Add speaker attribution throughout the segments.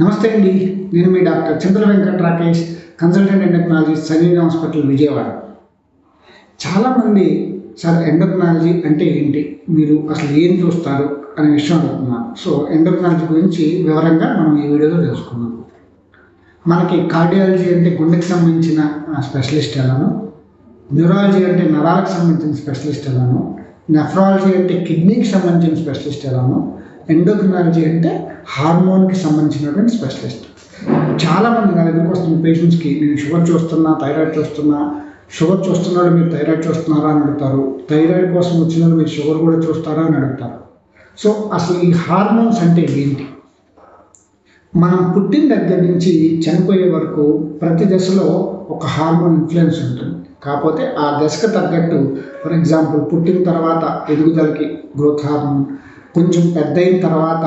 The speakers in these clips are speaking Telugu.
Speaker 1: నమస్తే అండి. నేను మీ doctor Chintala Venkata Rakesh consultant endocrinologist Sanjeevani hospital Vijayawada. చాలామంది సార్ ఎండోక్నాలజీ అంటే ఏంటి? మీరు అసలు ఏం చూస్తారు? అనే విషయం అడుగుతున్నారు. సో ఎండోక్నాలజీ గురించి వివరంగా మనం ఈ వీడియోలో తెలుసుకుందాం. మనకి కార్డియాలజీ అంటే గుండెకి సంబంధించిన స్పెషలిస్ట్ ఎలానో న్యూరాలజీ అంటే నరాలకు సంబంధించిన స్పెషలిస్ట్ ఎలానో నెఫ్రాలజీ అంటే కిడ్నీకి సంబంధించిన స్పెషలిస్ట్ ఎలానో ఎండోక్రినాలజీ అంటే హార్మోన్కి సంబంధించినటువంటి స్పెషలిస్ట్. చాలామంది నా దగ్గరకు వస్తున్న పేషెంట్స్కి నేను షుగర్ చూస్తున్నా థైరాయిడ్ చూస్తున్నా షుగర్ చూస్తున్నాడు మీరు థైరాయిడ్ చూస్తున్నారా అని అడుగుతారు. థైరాయిడ్ కోసం వచ్చిన మీరు షుగర్ కూడా చూస్తారా అని అడుగుతారు. సో అసలు ఈ హార్మోన్స్ అంటే ఏంటి? మనం పుట్టిన దగ్గర నుంచి చనిపోయే వరకు ప్రతి దశలో ఒక హార్మోన్ ఇన్ఫ్లుయెన్స్ ఉంటుంది. కాకపోతే ఆ దశకు తగ్గట్టు ఫర్ ఎగ్జాంపుల్ పుట్టిన తర్వాత ఎదుగుదలకి గ్రోత్ హార్మోన్ కొంచెం పెద్ద అయిన తర్వాత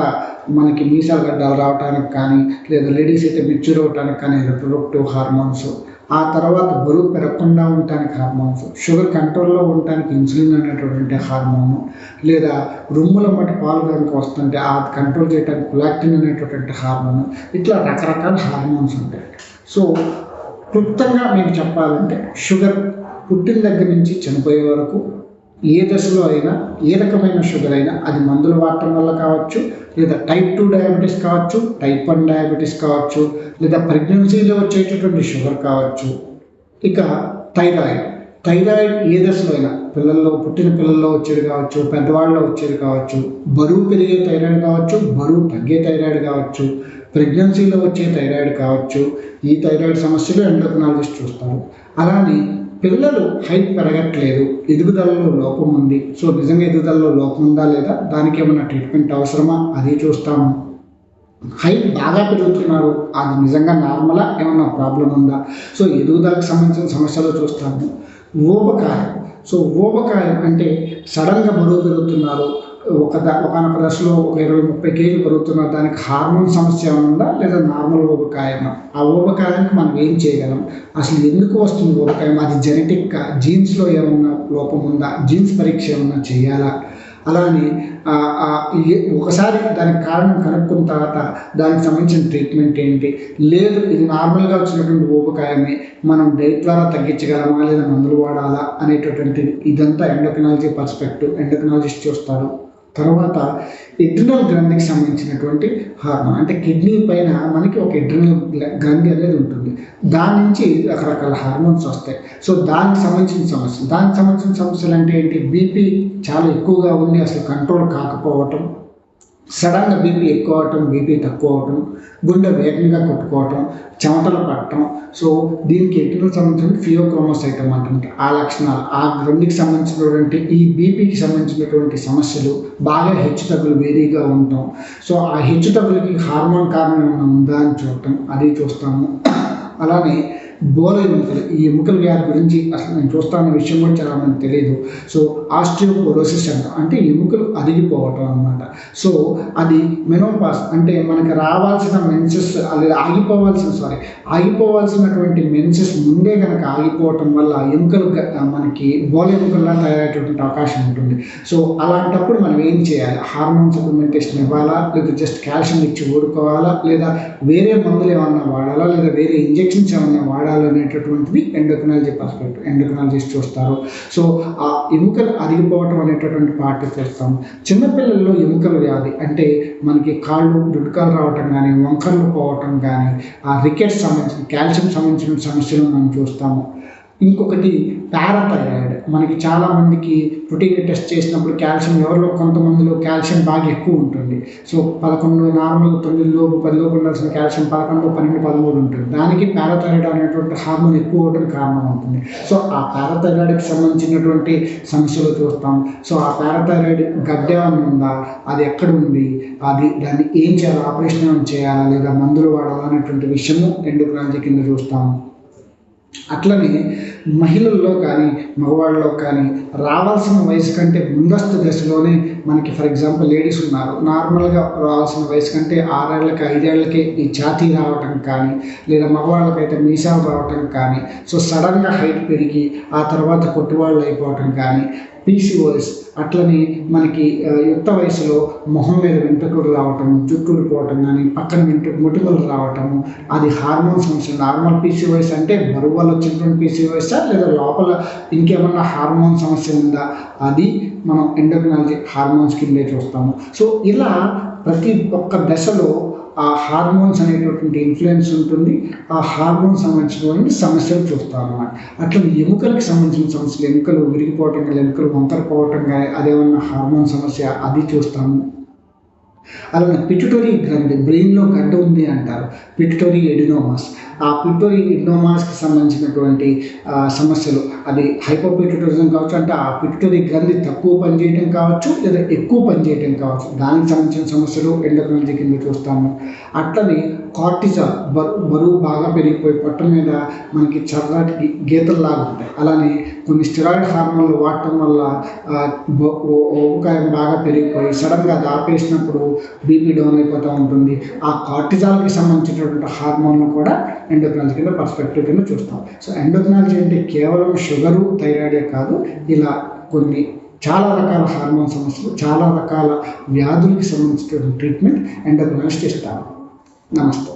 Speaker 1: మనకి మీసాలు గడ్డలు రావడానికి కానీ లేదా లేడీస్ అయితే మెచ్యూర్ అవడానికి కానీ రిప్రొడక్టివ్ హార్మోన్స్ ఆ తర్వాత బరువు పెరగకుండా ఉండటానికి హార్మోన్స్ షుగర్ కంట్రోల్లో ఉండటానికి ఇన్సులిన్ అనేటటువంటి హార్మోన్ లేదా రొమ్ముల మట్టి పాలు కనుక వస్తుంటే ఆ కంట్రోల్ చేయడానికి కులాక్టిన్ అనేటటువంటి హార్మోన్ ఇట్లా రకరకాల హార్మోన్స్ ఉంటాయి. సో క్లుప్తంగా మీకు చెప్పాలంటే షుగర్ పుట్టిన దగ్గర నుంచి చనిపోయే వరకు ఏ దశలో అయినా ఏ రకమైన షుగర్ అయినా అది మందులు వాడటం వల్ల కావచ్చు లేదా టైప్ టూ డయాబెటీస్ కావచ్చు టైప్ వన్ డయాబెటీస్ కావచ్చు లేదా ప్రెగ్నెన్సీలో వచ్చేటటువంటి షుగర్ కావచ్చు. ఇక థైరాయిడ్ థైరాయిడ్ ఏ దశలో అయినా పిల్లల్లో పుట్టిన పిల్లల్లో వచ్చేది కావచ్చు పెద్దవాళ్ళలో వచ్చేది కావచ్చు బరువు పెరిగే థైరాయిడ్ కావచ్చు బరువు తగ్గే థైరాయిడ్ కావచ్చు ప్రెగ్నెన్సీలో వచ్చే థైరాయిడ్ కావచ్చు ఈ థైరాయిడ్ సమస్యలు ఎండోక్నాలజిస్ట్ చూస్తారు. అలానే పిల్లలు హైట్ పెరగట్లేదు ఎదుగుదలలో లోపం ఉంది. సో నిజంగా ఎదుగుదలలో లోపం ఉందా లేదా? దానికి ఏమైనా ట్రీట్మెంట్ అవసరమా? అది చూస్తాము. హైట్ బాగా పెరుగుతున్నారు. అది నిజంగా నార్మలా ఏమైనా ప్రాబ్లం ఉందా? సో ఎదుగుదలకు సంబంధించిన సమస్యలు చూస్తాము. ఊబకాయం సో ఊబకాయం అంటే సడన్గా బరువు పెరుగుతున్నారు. ఒక ద ఒకనొక దశలో ఒక ఇరవై ముప్పై కేజీలు పెరుగుతున్నారు దానికి హార్మోన్ సమస్య ఉందా? లేదా నార్మల్ ఊబకాయమా ఆ ఊబకాయానికి మనం ఏం చేయగలం? అసలు ఎందుకు వస్తుంది ఊబకాయం? అది జెనెటిక్గా జీన్స్లో ఏమన్నా లోపం ఉందా? జీన్స్ పరీక్ష ఏమన్నా చేయాలా? అలానే ఒకసారి దానికి కారణం కనుక్కున్న తర్వాత దానికి సంబంధించిన ట్రీట్మెంట్ ఏంటి? లేదు ఇది నార్మల్గా వచ్చినటువంటి ఊపకాయమే మనం డైట్ ద్వారా తగ్గించగలమా? లేదా మందులు వాడాలా? అనేటటువంటిది. ఇదంతా ఎండోక్నాలజీ పర్స్పెక్టివ్. ఎండోక్నాలజిస్ట్ చూస్తారు. తర్వాత ఎడ్రినల్ గ్రంథికి సంబంధించినటువంటి హార్మోన్ అంటే కిడ్నీ పైన మనకి ఒక ఎడ్రినల్ గ్రంథి అనేది ఉంటుంది. దాని నుంచి రకరకాల హార్మోన్స్ వస్తాయి. సో దానికి సంబంధించిన సమస్యలు. దానికి సంబంధించిన సమస్యలు అంటే ఏంటి? బీపీ చాలా ఎక్కువగా ఉంది అసలు కంట్రోల్ కాకపోవటం. సడన్గా బీపీ ఎక్కువ అవటం బీపీ తక్కువ అవటం గుండె వేగంగా కొట్టుకోవటం చెమటలు పట్టడం. సో దీనికి ఎటుకు సంబంధించిన ఫియోక్రోమోసైటమ్ అంటుంటే ఆ లక్షణాలు ఆ గ్రౌండ్కి సంబంధించినటువంటి ఈ బీపీకి సంబంధించినటువంటి సమస్యలు బాగా హెచ్చు తగ్గులు వేరీగా ఉండటం. సో ఆ హెచ్చు తగ్గులకి హార్మోన్ కారణం ఏమైనా ఉందా అని చూడటం అది చూస్తాము. అలానే బోల ఎముకలు ఈ ఎముకల వ్యాధి గురించి అసలు నేను చూస్తాన్న విషయం కూడా చాలా మంది తెలియదు. సో ఆస్ట్రియోపోరోసిస్ అంటాం. అంటే ఎముకలు అదిగిపోవటం అనమాట సో అది మెనోపాస్ అంటే మనకు రావాల్సిన మెన్సెస్ అది ఆగిపోవాల్సిన సారీ ఆగిపోవాల్సినటువంటి మెన్సెస్ ముందే కనుక ఆగిపోవటం వల్ల ఎముకలు మనకి బోల ఎముకల్లా తయారయ్యేటువంటి అవకాశం ఉంటుంది. సో అలాంటప్పుడు మనం ఏం చేయాలి? హార్మోన్ సప్లిమెంటేషన్ ఇవ్వాలా? లేదా జస్ట్ కాల్షియం ఇచ్చి ఊడుకోవాలా లేదా వేరే మందులు ఏమన్నా వాడాలా? లేదా వేరే ఇంజెక్షన్స్ ఏమన్నా వాడాలా? అనేటటువంటిది ఎండోక్నాలజీ పర్స్పెక్ట్ ఎండోక్నాలజిస్ట్ చూస్తారు. సో ఆ ఎముకలు అరిగిపోవటం అనేటటువంటి పార్ట్ చూస్తాం. చిన్నపిల్లల్లో ఎముకల వ్యాధి అంటే మనకి కాళ్ళు రుడ్కాలు రావటం కానీ వంకర్లు పోవటం కానీ ఆ రికెట్ సంబంధించిన కాల్షియం సంబంధించిన సమస్యలు మనం చూస్తాము. ఇంకొకటి పారాథైరాయిడ్. మనకి చాలామందికి ప్రోటీన్ టెస్ట్ చేసినప్పుడు కాల్షియం ఎవరిలో కొంతమందిలో కాల్షియం బాగా ఎక్కువ ఉంటుంది. సో పదకొండు నార్మల్ తొమ్మిది లోపు పది ఉండాల్సిన కాల్షియం పదకొండు పన్నెండు పదమూడు ఉంటుంది. దానికి పారాథైరాయిడ్ అనేటువంటి హార్మోన్ ఎక్కువ అవడం కారణం అవుతుంది సో ఆ పారాథైరాయిడ్కి సంబంధించినటువంటి సమస్యలు చూస్తాం. సో ఆ పారాథైరాయిడ్ గడ్డ ఉందా? అది ఎక్కడ ఉంది? అది దాన్ని ఏం చేయాలి? ఆపరేషన్ ఏమైనా చేయాలా? లేదా మందులు వాడాలా? అనేటువంటి విషయము ఎండోక్రాలజీ కింద చూస్తాము అట్లనే మహిళల్లో కానీ మగవాళ్ళలో కానీ రావాల్సిన వయసు కంటే ముందస్తు దశలోనే మనకి ఫర్ ఎగ్జాంపుల్ లేడీస్ ఉన్నారు. నార్మల్గా రావాల్సిన వయసు కంటే ఆరేళ్ళకి ఐదేళ్ళకే ఈ ఛాతీ రావటం కానీ లేదా మగవాళ్ళకైతే మీసాలు రావటం కానీ సో సడన్గా హైట్ పెరిగి ఆ తర్వాత కొట్టువాళ్ళు అయిపోవటం కానీ పీసీఓఎస్ అట్లనే మనకి యుక్త వయసులో మొహం మీద వెంట్రుకలు రావటం జుట్టులు పోవటం కానీ పక్కన వెంట్రుక ముటుకలు రావటము అది హార్మోన్ సమస్య నార్మల్ పీసీఓఎస్ అంటే బరువు వల్ల వచ్చినటువంటి పీసీఓఎస్ లేదా లోపల ఇంకేమన్నా హార్మోన్ సమస్య ఉందా? అది మనం ఎండోక్రినాలజీ హార్మోన్స్ కిందే చూస్తాము. సో ఇలా ప్రతి ఒక్క దశలో ఆ హార్మోన్స్ అనేటటువంటి ఇన్ఫ్లుయెన్స్ ఉంటుంది. ఆ హార్మోన్ సంబంధించినటువంటి సమస్యలు చూస్తాం అన్నమాట అట్లా ఎముకలకు సంబంధించిన సమస్యలు ఎముకలు విరిగిపోవటం కానీ ఎముకలు వంకరపోవటం కానీ అదేమన్నా హార్మోన్ సమస్య అది చూస్తాము. అలానే పిట్యూటరీ గ్రంథి బ్రెయిన్లో గడ్డ ఉంది అంటారు. పిట్యూటరీ ఎడినోమాస్ ఆ పిట్యూటరీ ఎడినోమాస్కి సంబంధించినటువంటి సమస్యలు. అది హైపోపిట్యూటరిజం కావచ్చు అంటే ఆ పిట్యూటరీ గ్రంథి తక్కువ పనిచేయటం కావచ్చు లేదా ఎక్కువ పనిచేయటం కావచ్చు. దానికి సంబంధించిన సమస్యలు ఎండోక్రాలజీ కింద చూస్తాము. అట్లనే కార్టిజాల్ బరువు బరువు బాగా పెరిగిపోయి పొట్ట మీద మనకి చర్రాటి గీతల్లాగా ఉంటాయి. అలానే కొన్ని స్టిరాయిడ్ హార్మోన్లు వాడటం వల్ల ఊకాయం బాగా పెరిగిపోయి సడన్గా అది ఆపేసినప్పుడు బీపీ డౌన్ అయిపోతూ ఉంటుంది. ఆ కార్టిజాల్కి సంబంధించినటువంటి హార్మోన్లు కూడా ఎండోక్రాలజీ కింద పర్స్పెక్టివ్ కింద చూస్తాం. సో ఎండోక్రాలజీ అంటే కేవలం షుగరు థైరాయిడే కాదు. ఇలా కొన్ని చాలా రకాల హార్మోన్ సమస్యలు చాలా రకాల వ్యాధులకి సంబంధించినటువంటి ట్రీట్మెంట్ ఎండోక్రాలజిస్ట్ ఇస్తారు నమస్తే.